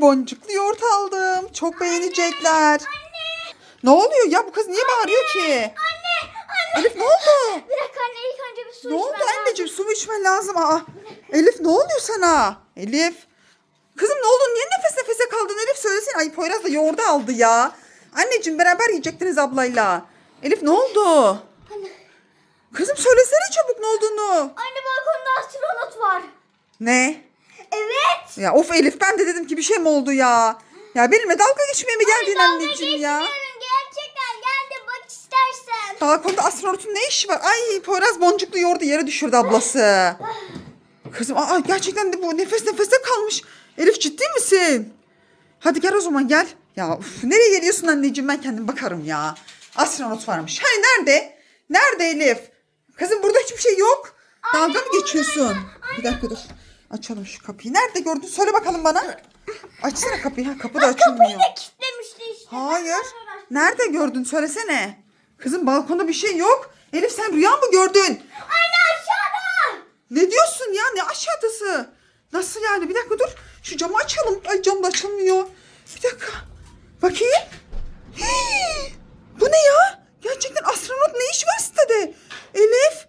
Boncuklu yoğurt aldım. Çok beğenecekler. Ne oluyor ya bu kız niye bağırıyor ki? Anne, anne. Elif ne oldu? Bir dakika anne ilk önce bir su Ne oldu lazım. anneciğim su mu içmen lazım? Aa, Elif ne oluyor sana? Elif. Kızım ne oldu? Niye nefes nefese kaldın? Elif söylesin. Ay Poyraz da yoğurdu aldı ya. Anneciğim beraber yiyecektiniz ablayla. Elif ne oldu? Anne, Kızım söylesene çabuk ne olduğunu. anne balkonda astronot var. Ne? Evet. Ya of Elif ben de dedim ki bir şey mi oldu ya? Ya benimle dalga geçmeye mi geldin Dalga anneciğim ya? geçmiyorum, Gerçekten gel de bak istersen. Balkonda astronotun ne işi var? Ay Poyraz boncuklu yoğurdu yere düşürdü ablası. Kızım aa, gerçekten de bu nefes nefese kalmış. Elif ciddi misin? Hadi gel o zaman gel. Ya uf, nereye geliyorsun anneciğim ben kendim bakarım ya. Astronot varmış. Hani nerede? Nerede Elif? Kızım burada hiçbir şey yok. Dalga mı geçiyorsun? Bir dakika dur. Açalım şu kapıyı. Nerede gördün? Söyle bakalım bana. Açsana kapıyı. Ha, kapı da açılmıyor. Kapıyı da kilitlemişti işte. Hayır. Nerede gördün? Söylesene. Kızım balkonda bir şey yok. Elif sen rüya mı gördün? Anne aşağıda. Ne diyorsun ya? Ne aşağıdası? Nasıl yani? Bir dakika dur. Şu camı açalım. Ay cam da açılmıyor. Bir dakika. Bakayım. Hii! Bu ne ya? Gerçekten astronot ne iş var sitede? Elif.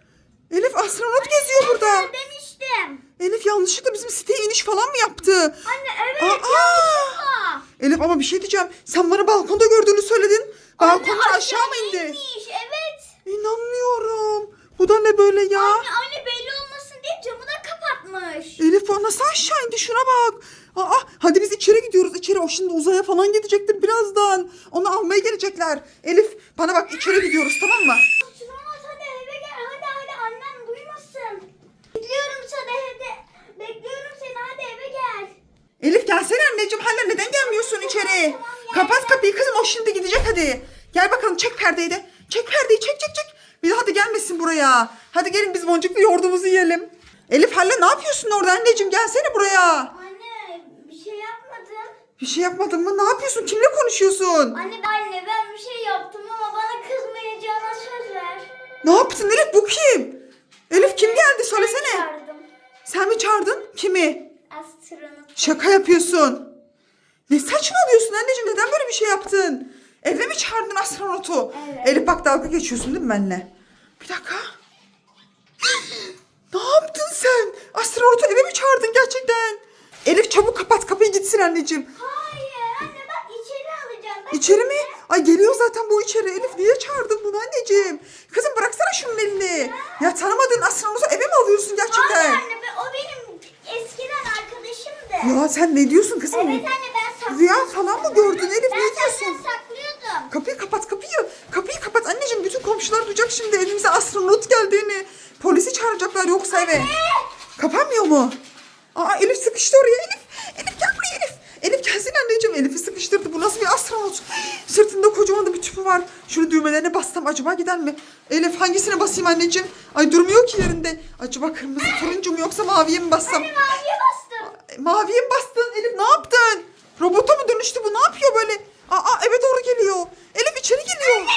Elif astronot geziyor burada. Demiştim. Elif yanlışlıkla bizim siteye iniş falan mı yaptı? Anne evet Aa! yanlışlıkla. Elif ama bir şey diyeceğim. Sen bana balkonda gördüğünü söyledin. Balkondan Anne, aşağı mı indi? inmiş, Evet. İnanmıyorum. Bu da ne böyle ya? Anne anne belli olmasın diye camı da kapatmış. Elif o nasıl aşağı indi şuna bak. Aa, hadi biz içeri gidiyoruz. İçeri o şimdi uzaya falan gidecektir birazdan. Onu almaya gelecekler. Elif bana bak içeri gidiyoruz tamam mı? Çıkamaz hadi eve gel hadi hadi annem duymasın. Bekliyorum seni evde. Bekliyorum seni hadi eve gel. Elif gelsene anneciğim. Hala neden gelmiyorsun içeri? Kapat kapıyı kızım o şimdi gidecek hadi. Gel bakalım çek perdeyi de. Çek perdeyi çek çek çek. Bir daha da gelmesin buraya. Hadi gelin biz boncuklu yoğurdumuzu yiyelim. Elif Halle ne yapıyorsun orada anneciğim? Gelsene buraya. Yapmadım. Bir şey yapmadın mı? Ne yapıyorsun? Kimle konuşuyorsun? Anne anne ben bir şey yaptım ama bana kızmayacağına söz ver. Ne yaptın Elif? Bu kim? Elif kim geldi? Söylesene. Ben çağırdım. Sen mi çağırdın? Kimi? Astronot. Şaka yapıyorsun. Ne saçmalıyorsun anneciğim? Neden böyle bir şey yaptın? Eve mi çağırdın astronotu? Evet. Elif bak dalga geçiyorsun değil mi benimle? Bir dakika. ne yaptın sen? Astronotu eve mi çağırdın gerçekten? Elif çabuk kapat kapıyı gitsin anneciğim. Hayır anne bak içeri alacağım. Ben İçeri mi? Ay geliyor zaten bu içeri. Elif niye çağırdın bunu anneciğim? Kızım bıraksana şunun elini. Ya tanımadığın astronotu eve mi alıyorsun gerçekten? Hayır anne be, o benim eskiden arkadaşımdı. Ya sen ne diyorsun kızım? Evet anne ben saklıyordum. Rüya falan mı gördün Elif? Ben Ne diyorsun? senden saklıyordum. Kapıyı kapat kapıyı. Kapıyı kapat anneciğim. Bütün komşular duyacak şimdi evimize astronot geldiğini. Polisi çağıracaklar yoksa eve. Kapanmıyor mu? Aa Elif sıkıştı oraya Elif. Elif gel buraya Elif. Elif gelsin anneciğim. Elif'i sıkıştırdı. Bu nasıl bir astronot? Sırtında kocaman da bir tüpü var. Şunu düğmelerine bassam gider mi? Elif hangisine basayım anneciğim? Ay durmuyor ki yerinde. Acaba kırmızı turuncu mu yoksa maviye mi bassam? Anne maviye bastım. Maviye mi bastın Elif ne yaptın? Robota mı dönüştü bu ne yapıyor böyle? Aa eve doğru geliyor. Elif içeri geliyor.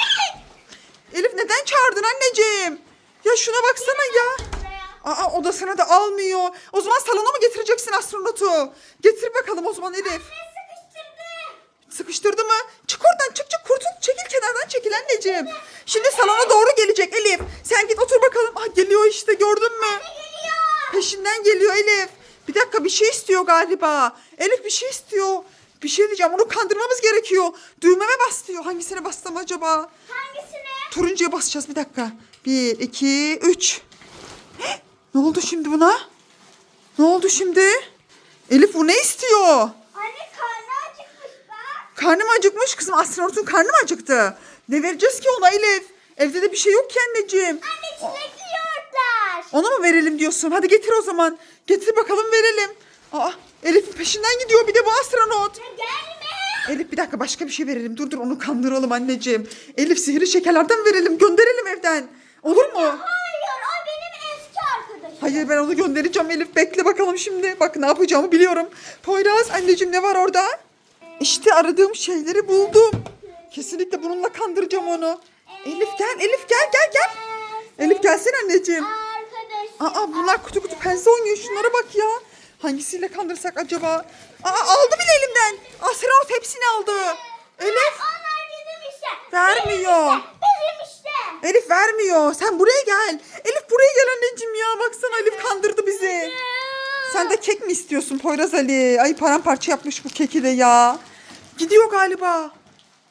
Elif neden çağırdın anneciğim? Ya şuna baksana ya. Aa odasına da almıyor. O zaman salona mı getireceksin astronotu? Getir bakalım o zaman Elif. Ne sıkıştırdı? Mı? Çık oradan çık çık kurtul. Çekil kenardan çekil anneciğim. Şimdi salona doğru gelecek Elif. Sen git otur bakalım. Ah geliyor işte gördün mü? Geliyor. Peşinden geliyor Elif. Bir dakika bir şey istiyor galiba. Elif bir şey istiyor. Bir şey diyeceğim onu kandırmamız gerekiyor. Düğmeme bas diyor. Hangisine bastım acaba? Hangisine? Turuncuya basacağız bir dakika. Bir, iki, üç. Ne oldu şimdi buna? Ne oldu şimdi? Elif bu ne istiyor? Anne karnı acıkmış bak. Karnım acıkmış kızım. Astronotun karnı mı acıktı? Ne vereceğiz ki ona Elif? Evde de bir şey yok ki anneciğim. Anne çilekli yoğurtlar. Ona mı verelim diyorsun? Hadi getir o zaman. Getir bakalım verelim. Aa Elif'in peşinden gidiyor bir de bu astronot. Gelme. Elif bir dakika başka bir şey verelim. Dur dur onu kandıralım anneciğim. Elif sihirli şekerlerden verelim. Gönderelim evden. Olur mu? Hayır o benim eski arkadaşım. Hayır ben onu göndereceğim Elif. Bekle bakalım şimdi. Bak ne yapacağımı biliyorum. Poyraz anneciğim ne var orada? İşte aradığım şeyleri buldum. Kesinlikle bununla kandıracağım onu. Elif gel Elif gel gel gel. Elif gelsin anneciğim. Aa bunlar kutu kutu pense oynuyor. Şunlara bak ya. Hangisiyle kandırsak acaba? Aa aldı bile elimden. Asraut hepsini aldı. Elif Onlar bizim işte. Vermiyor. Bizim işte. Elif vermiyor. Sen buraya gel. Elif buraya gel anneciğim ya. Baksana Elif kandırdı bizi. Sen de kek mi istiyorsun Poyraz Ali? Ay paramparça yapmış bu keki de ya. Gidiyor galiba.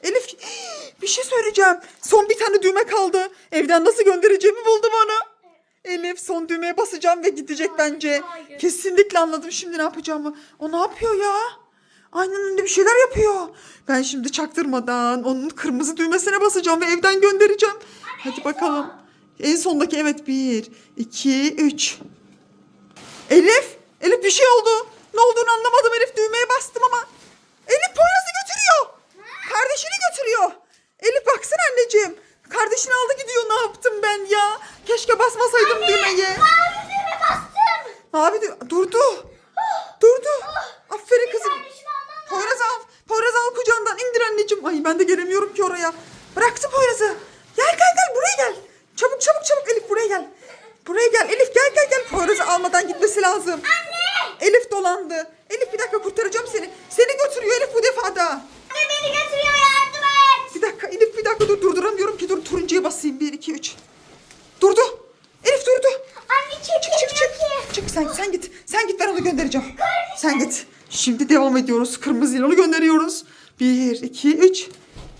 Elif bir şey söyleyeceğim. Son bir tane düğme kaldı. Evden nasıl göndereceğimi buldum onu. Elif son düğmeye basacağım ve gidecek bence. hayır. Kesinlikle anladım şimdi ne yapacağımı. O ne yapıyor ya? Aynen önünde bir şeyler yapıyor. Ben şimdi çaktırmadan onun kırmızı düğmesine basacağım ve evden göndereceğim. Hadi bakalım. En sondaki evet bir, iki, üç. Elif, Elif bir şey oldu. Ne olduğunu anlamadım Elif düğmeye bastım ama. Elif Poyraz'ı götürüyor. Kardeşini götürüyor. Elif baksana anneciğim. Kardeşini aldı gidiyor ne yaptım ben ya. Keşke basmasaydım düğmeye. Mavi düğme bastım. Mavi dü- durdu. Durdu. Aferin kızım. Poyraz al. Poyraz al kucağından indir anneciğim. Ay ben de gelemiyorum ki oraya. Bıraktı Poyraz'ı. Gel gel gel buraya gel. Çabuk çabuk çabuk Elif buraya gel. Buraya gel Elif gel gel gel. Poyraz'ı almadan gitmesi lazım. Anne. Elif dolandı. Elif bir dakika kurtaracağım seni. Seni götürüyor Elif bu defa da. Anne beni götürüyor yardım et. Bir dakika Elif bir dakika dur durduramıyorum ki dur turuncuya basayım. Bir iki üç. Durdu. Elif durdu. Anne Çık çık çık. ki. Çık sen sen git. Sen git ben onu göndereceğim. Sen git. Şimdi devam ediyoruz. Kırmızı ile onu gönderiyoruz. Bir, iki, üç.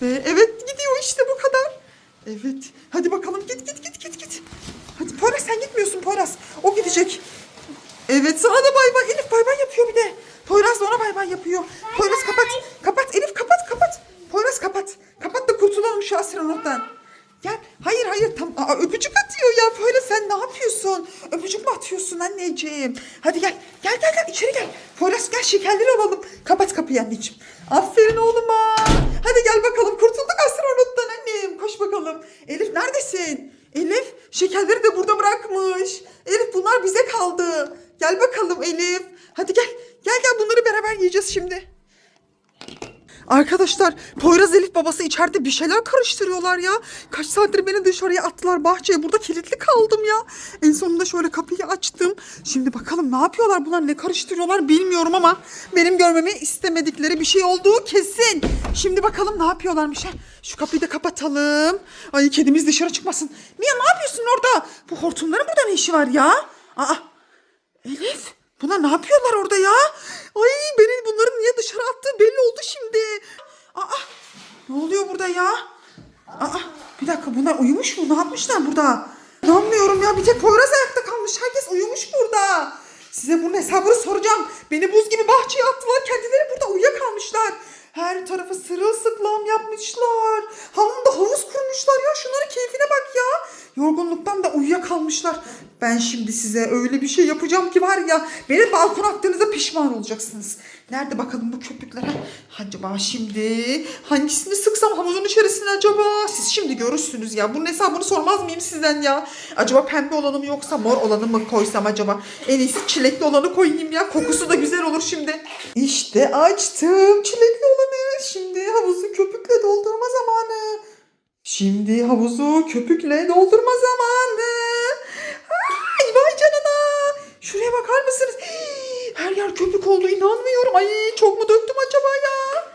Ve evet gidiyor işte bu kadar. Evet. Hadi bakalım git git git git git. Hadi Poyraz sen gitmiyorsun Poyraz. O gidecek. Evet sana da bay bay. Elif bay bay yapıyor bir de. Poyraz da ona bay bay yapıyor. Poyraz bay. kapat. Kapat Elif kapat kapat. Poyraz kapat. Kapat da kurtulalım şu asironottan. Gel. Hayır hayır tam Aa, öpücük atıyor ya. Poyraz sen ne yapıyorsun? Öpücük mü atıyorsun anneciğim? Hadi gel. Gel gel gel içeri gel. Poyraz gel şekerleri alalım. Kapat kapıyı anneciğim. Aferin oğluma. Hadi gel bakalım kurtulduk astronottan annem. Koş bakalım. Elif neredesin? Elif şekerleri de burada bırakmış. Elif bunlar bize kaldı. Gel bakalım Elif. Hadi gel. Gel gel bunları beraber yiyeceğiz şimdi. Arkadaşlar Poyraz Elif babası içeride bir şeyler karıştırıyorlar ya. Kaç saattir beni dışarıya attılar bahçeye. Burada kilitli kaldım ya. En sonunda şöyle kapıyı açtım. Şimdi bakalım ne yapıyorlar bunlar ne karıştırıyorlar bilmiyorum ama benim görmemi istemedikleri bir şey olduğu kesin. Şimdi bakalım ne yapıyorlarmış. He. Şu kapıyı da kapatalım. Ay kedimiz dışarı çıkmasın. Mia ne yapıyorsun orada? Bu hortumların burada ne işi var ya? Aa Elif bunlar ne yapıyorlar orada ya? Ay beni bunların niye dışarı attığı belli oldu şimdi. Aa ne oluyor burada ya? Aa bir dakika bunlar yapmışlar burada? İnanmıyorum ya bir tek Poyraz ayakta kalmış. Herkes uyumuş burada. Size bunun hesabını soracağım. Beni buz gibi bahçeye attılar. Kendileri burada uyuyakalmışlar. Her tarafı sırılsıklam yapmışlar. Halında havuz kurmuşlar ya. Şunların keyfine bak ya. Yorgunluktan da uyuyakalmışlar. Ben şimdi size öyle bir şey yapacağım ki var ya. Beni balkon attığınızda pişman olacaksınız. Nerede bakalım bu köpükler? Acaba şimdi hangisini sıksam havuzun içerisine acaba? Siz şimdi görürsünüz ya. Bunun hesabını sormaz mıyım sizden ya? Acaba pembe olanı mı yoksa mor olanı mı koysam acaba? En iyisi çilekli olanı koyayım ya. Kokusu da güzel olur şimdi. İşte açtım çilekli olanı. Şimdi havuzu köpükle doldurma zamanı. Şimdi havuzu köpükle doldurma zamanı. Şuraya bakar mısınız? Her yer köpük oldu inanmıyorum. Ay çok mu döktüm acaba ya?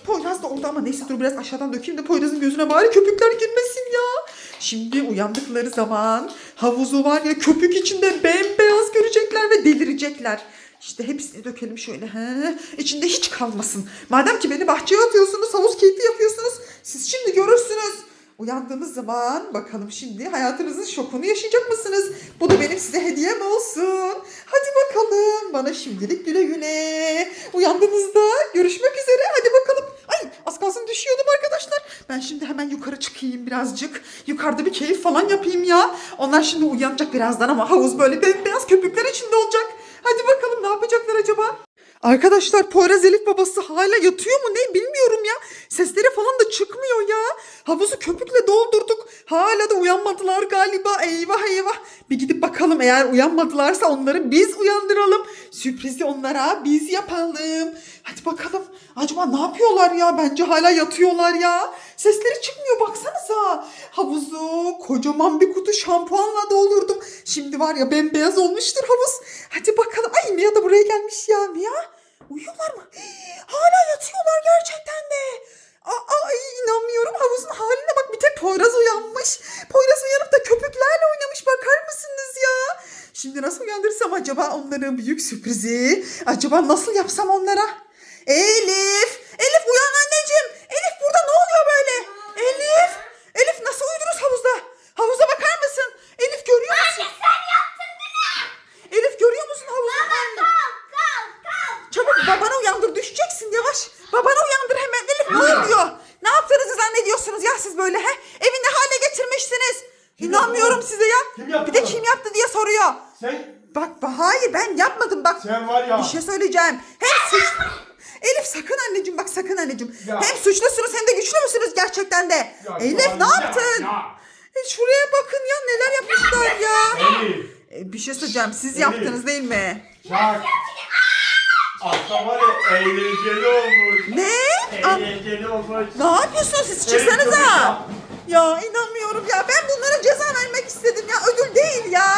Poyraz da orada ama neyse dur biraz aşağıdan dökeyim de Poyraz'ın gözüne bari köpükler girmesin ya. Şimdi uyandıkları zaman havuzu var ya köpük içinde bembeyaz görecekler ve delirecekler. İşte hepsini dökelim şöyle. He. İçinde hiç kalmasın. Madem ki beni bahçeye atıyorsunuz, havuz keyfi yapıyorsunuz. Siz şimdi görürsünüz. Uyandığınız zaman bakalım şimdi hayatınızın şokunu yaşayacak mısınız? Bu da benim size hediyem olsun. Hadi bakalım bana şimdilik güle güle. Uyandığınızda görüşmek üzere. Hadi bakalım. Ay az kalsın düşüyordum arkadaşlar. Ben şimdi hemen yukarı çıkayım birazcık. Yukarıda bir keyif falan yapayım ya. Onlar şimdi uyanacak birazdan ama havuz böyle bembeyaz köpükler içinde olacak. Hadi bakalım ne yapacaklar acaba? Arkadaşlar Poyraz Elif babası hala yatıyor mu ne bilmiyorum ya. Sesleri falan da çıkmıyor ya. Havuzu köpükle doldurduk. Hala da uyanmadılar galiba. Eyvah eyvah. Bir gidip bakalım. eğer uyanmadılarsa onları biz uyandıralım. Sürprizi onlara biz yapalım. Hadi bakalım. Acaba ne yapıyorlar ya? Bence hala yatıyorlar ya. Sesleri çıkmıyor baksanıza. Havuzu kocaman bir kutu şampuanla doldurdum. Şimdi var ya bembeyaz olmuştur havuz. Hadi bakalım. Ay Mia da buraya gelmiş ya. Mia uyuyorlar mı? Hala yatıyorlar gerçekten de. Aa, ay inanmıyorum havuzun haline bak bir tek Poyraz uyanmış. Poyraz uyanıp da köpüklerle oynamış bakar mısınız ya? Şimdi nasıl uyandırsam acaba onların büyük sürprizi? Acaba nasıl yapsam onlara? Elif! Elif uyan anneciğim! Elif burada ne oluyor böyle? Elif! Elif nasıl uyudunuz havuzda? Havuza bakar mısın? Elif görüyor musun? Sen yaptın mi? Elif görüyor musun havuzun halini? Kalk kalk kalk. Çabuk babanı uyandır düşeceksin yavaş. Babanı uyandır hemen Elif ne oluyor? Ne yaptığınızı zannediyorsunuz ya siz böyle he? Evi ne hale getirmişsiniz? Kim İnanmıyorum yaptı? size ya. Kim yaptı Bir de bunu? kim yaptı diye soruyor. Sen, Bak ba- hayır ben yapmadım bak. sen var ya. Bir şey söyleyeceğim. Hem suç... Elif sakın anneciğim bak sakın anneciğim. Ya. Hem suçlusunuz hem de gerçekten de? Ya, Elif ya, ne ya, yaptın? ya. E, şuraya bakın ya neler yapmışlar ya. Elif. E, bir şey söyleyeceğim siz Elif. yaptınız değil mi? Çak. Aslında var ya eğlenceli olmuş. Ne? Eğlenceli olmuş. Ne yapıyorsunuz siz? Çıksanıza. Ya inanmıyorum ya. Ben bunlara ceza vermek istedim ya. Ödül değil ya.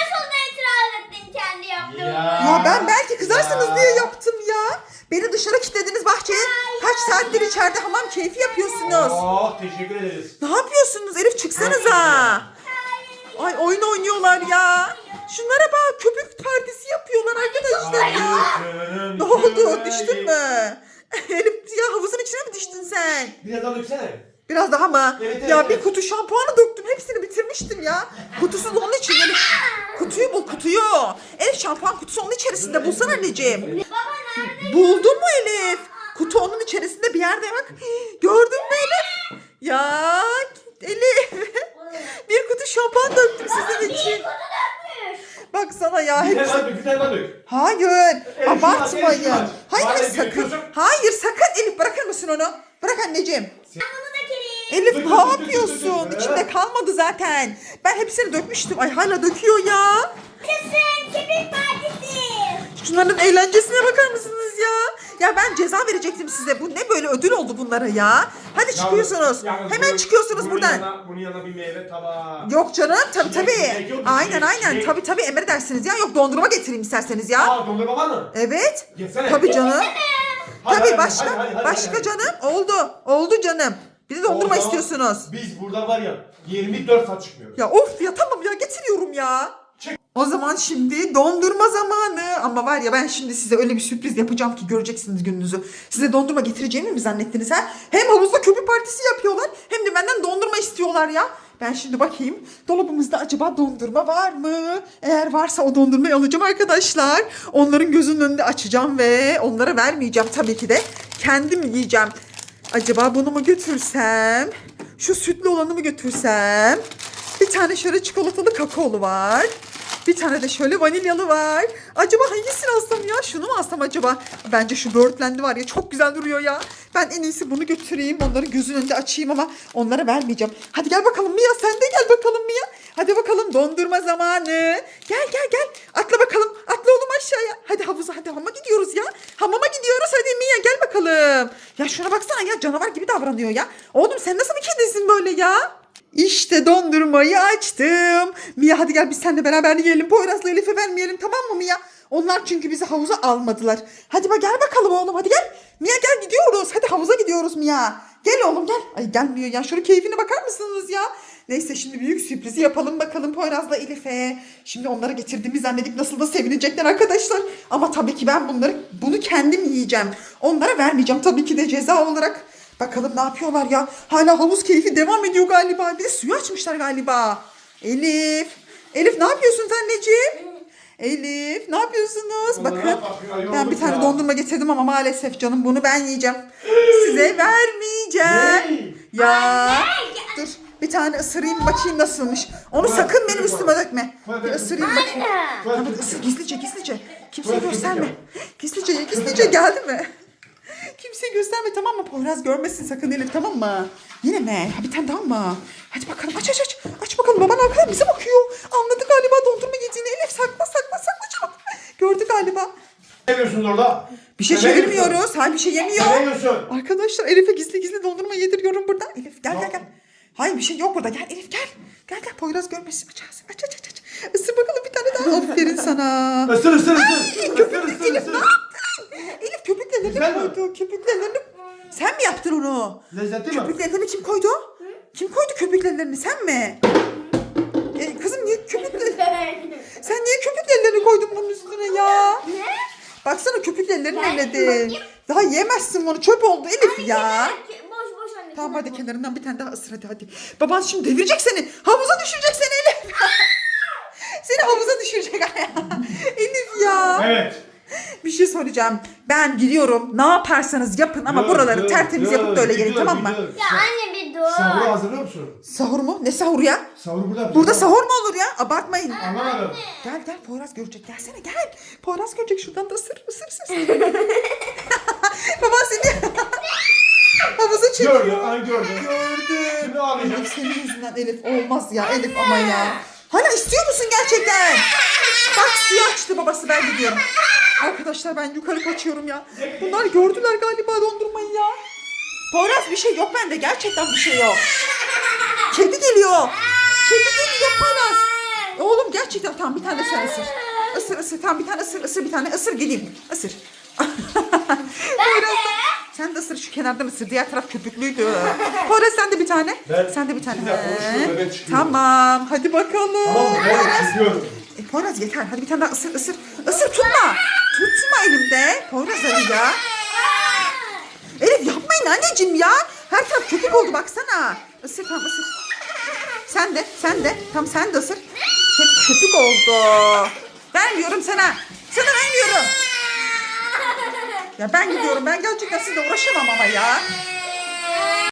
Nasıl da itiraz ettin kendi yaptığını? Ya ben belki kızarsınız Ya. diye yaptım ya. Beni dışarı kilitlediniz bahçeye. Kaç saattir içeride hamam keyfi yapıyorsunuz. Oh teşekkür ederiz. Ne yapıyorsunuz Elif çıksanıza. Ay oyun oynuyorlar ya. Şunlara bak köpük partisi yapıyorlar arkadaşlar ya. Ne oldu düştün mü? Elif ya havuzun içine mi düştün sen? Biraz daha döksene. Biraz daha mı? Evet, ya evet. bir kutu şampuanı döktüm. Hepsini bitirmiştim ya. Kutusu da onun için. Elif. Kutuyu bul kutuyu. Elif şampuan kutusu onun içerisinde. Bulsana anneciğim. Baba nerede? Buldun mu Elif? Kutu onun içerisinde bir yerde bak. Gördün mü Elif? Ya Elif. bir kutu şampuan döktüm sizin için. dökmüş. Baksana ya. Dök. Hayır. Abartmayın. Elif aç. Hayır sakın. Hayır sakın Elif bırakır mısın onu? Bırak anneciğim. Kireyim. Elif ne yapıyorsun? İçinde kalmadı zaten. Ben hepsini dökmüştüm. Ay hala döküyor ya. Kızım kibrit partisi. Şunların eğlencesine bakar mısınız ya? Ya ben ceza verecektim size. Bu ne böyle ödül oldu bunlara ya? Hadi çıkıyorsunuz. Yalnız Hemen bunun- çıkıyorsunuz bunun buradan. Yanına, bunun yanına bir meyve tabağı. Yok canım tabii tabii. yok? Aynen Çilek, aynen çilek. tabii tabii emredersiniz ya. Yok dondurma getireyim isterseniz ya. Aa dondurma var mı? Evet. Yesene. Tabii canım. Hadi, Tabii hadi, başka hadi, hadi, hadi, başka hadi. canım. Oldu. Oldu canım. Bir de dondurma zaman istiyorsunuz. Biz burada var ya 24 saat çıkmıyoruz. Ya of ya tamam ya getiriyorum ya. Çık. O zaman şimdi dondurma zamanı. Ama var ya ben şimdi size öyle bir sürpriz yapacağım ki göreceksiniz gününüzü. Size dondurma getireceğimi mi zannettiniz ha? Hem havuzda köpük partisi yapıyorlar hem de benden dondurma istiyorlar ya. Ben şimdi bakayım dolabımızda acaba dondurma var mı? Eğer varsa o dondurmayı alacağım arkadaşlar. Onların gözünün önünde açacağım ve onlara vermeyeceğim tabii ki de. Kendim yiyeceğim. Acaba bunu mu götürsem? Şu sütlü olanı mı götürsem? Bir tane şöyle çikolatalı kakaolu var. Bir tane de şöyle vanilyalı var. Acaba hangisini alsam ya? Şunu mu alsam acaba? Bence şu böğürtlenli var ya çok güzel duruyor ya. Ben en iyisi bunu götüreyim. Onları gözün önünde açayım ama onlara vermeyeceğim. Hadi gel bakalım Mia sen de gel bakalım Mia. Hadi bakalım dondurma zamanı. Gel gel gel. Atla bakalım. Atla oğlum aşağıya. Hadi havuza hadi hamama gidiyoruz ya. Hamama gidiyoruz hadi Mia gel bakalım. Ya şuna baksana ya canavar gibi davranıyor ya. Oğlum sen nasıl bir kedisin böyle ya? İşte dondurmayı açtım. Mia hadi gel biz seninle beraber yiyelim. Poyraz'la Elif'e vermeyelim tamam mı Mia? Onlar çünkü bizi havuza almadılar. Hadi bak gel bakalım oğlum hadi gel. Mia gel gidiyoruz. Hadi havuza gidiyoruz Mia. Gel oğlum gel. Ay gelmiyor ya. Şöyle keyfine bakar mısınız ya? Neyse şimdi büyük sürprizi yapalım bakalım Poyraz'la Elif'e. Şimdi onlara getirdiğimi zannedip nasıl da sevinecekler arkadaşlar. Ama tabii ki ben bunları bunu kendim yiyeceğim. Onlara vermeyeceğim tabii ki de ceza olarak. Bakalım ne yapıyorlar ya. Hala havuz keyfi devam ediyor galiba. Bir de suyu açmışlar galiba. Elif. Elif ne yapıyorsun sen anneciğim? Elif ne yapıyorsunuz? Onlara Bakın bakıyor, ben bir tane ya. dondurma getirdim ama maalesef canım bunu ben yiyeceğim. Size vermeyeceğim. Ya dur bir tane ısırayım bakayım nasılmış. Onu sakın benim üstüme dökme. Bir ısırayım bakayım. Tamam ısır gizlice gizlice. Kimseye gösterme. Gizlice gizlice geldi mi? Kimseye gösterme tamam mı? Poyraz görmesin sakın Elif tamam mı? Yine mi? Ha, bir tane daha mı? Hadi bakalım aç aç aç. Aç bakalım baban arkadan bize bakıyor. Anladı galiba dondurma yediğini. Elif sakla sakla sakla çabuk. Gördü galiba. Ne yapıyorsun orada? Bir şey Bebeğim çevirmiyoruz. Hayır bir şey yemiyor. Ne yiyorsun? Arkadaşlar Elif'e gizli gizli dondurma yediriyorum burada. Elif gel gel gel. Hayır bir şey yok burada. Gel Elif gel. Gel gel Poyraz görmesin. Aç aç aç aç. aç. Isır bakalım bir tane daha. Aferin sana. Isır ısır ısır. Isır ısır Elif ısır. ne yaptın? Elif köpüklerini Güzel mi? koydu. Köpüklerini. Sen mi yaptın onu? Lezzetli mi? Köpüklerini kim koydu? Kim koydu köpüklerini? Sen mi? E, kızım niye köpükleri... Sen niye köpüklerini koydun bunun üstüne ya? Ne? Baksana köpüklerini Ben bakayım. Ya yemezsin bunu çöp oldu Elif ya. Tamam hadi kenarından bir tane daha ısır hadi hadi. Baban şimdi devirecek seni. Havuza düşürecek seni Elif. seni havuza düşürecek. Elif ya. Evet. Bir şey söyleyeceğim. Ben gidiyorum. Ne yaparsanız yapın ama Dur, buraları dur, tertemiz dur, yapıp da öyle gelin dur, tamam mı? dur. Ya anne bir dur. Sahuru hazırlıyor musun? Sahur mu? Ne sahur ya? Sahuru burada. Burada sahur mu olur ya? Abartmayın. Anlamadım. Gel gel Poyraz görecek. Gelsene gel. Poyraz görecek. Şuradan da ısır ısır ısır. Baban seni havuza çekiyor. Gördü, ay gördü. Gördüm. Şimdi ağlayacağım. Elif senin yüzünden Elif olmaz ya Elif ama ya. Hala istiyor musun gerçekten? Bak suyu açtı babası ben gidiyorum. Arkadaşlar ben yukarı kaçıyorum ya. Bunlar gördüler galiba dondurmayı ya. Poyraz bir şey yok bende gerçekten bir şey yok. Kedi geliyor. Kedi geliyor Poyraz. Oğlum gerçekten tamam bir tane sen ısır. Isır ısır tamam bir tane ısır ısır bir tane ısır geleyim. Isır. Poyraz sen de ısır şu kenardan ısır. Diğer taraf köpüklüydü. Poyraz sen de bir tane. Ben- sen de bir tane. çıkıyorum. Tamam hadi bakalım. Tamam? Ben. E, Poyraz yeter. Hadi bir tane daha ısır ısır. Isır tutma. Tutma elimde. Poyraz hadi ya. Elif yapmayın anneciğim ya. Her taraf köpük oldu baksana. Isır tamam ısır. Sen de sen de. Tam sen de ısır. Hep köpük oldu. Vermiyorum sana. Sana vermiyorum. Ya ben gidiyorum. Ben gerçekten sizle uğraşamam ama ya.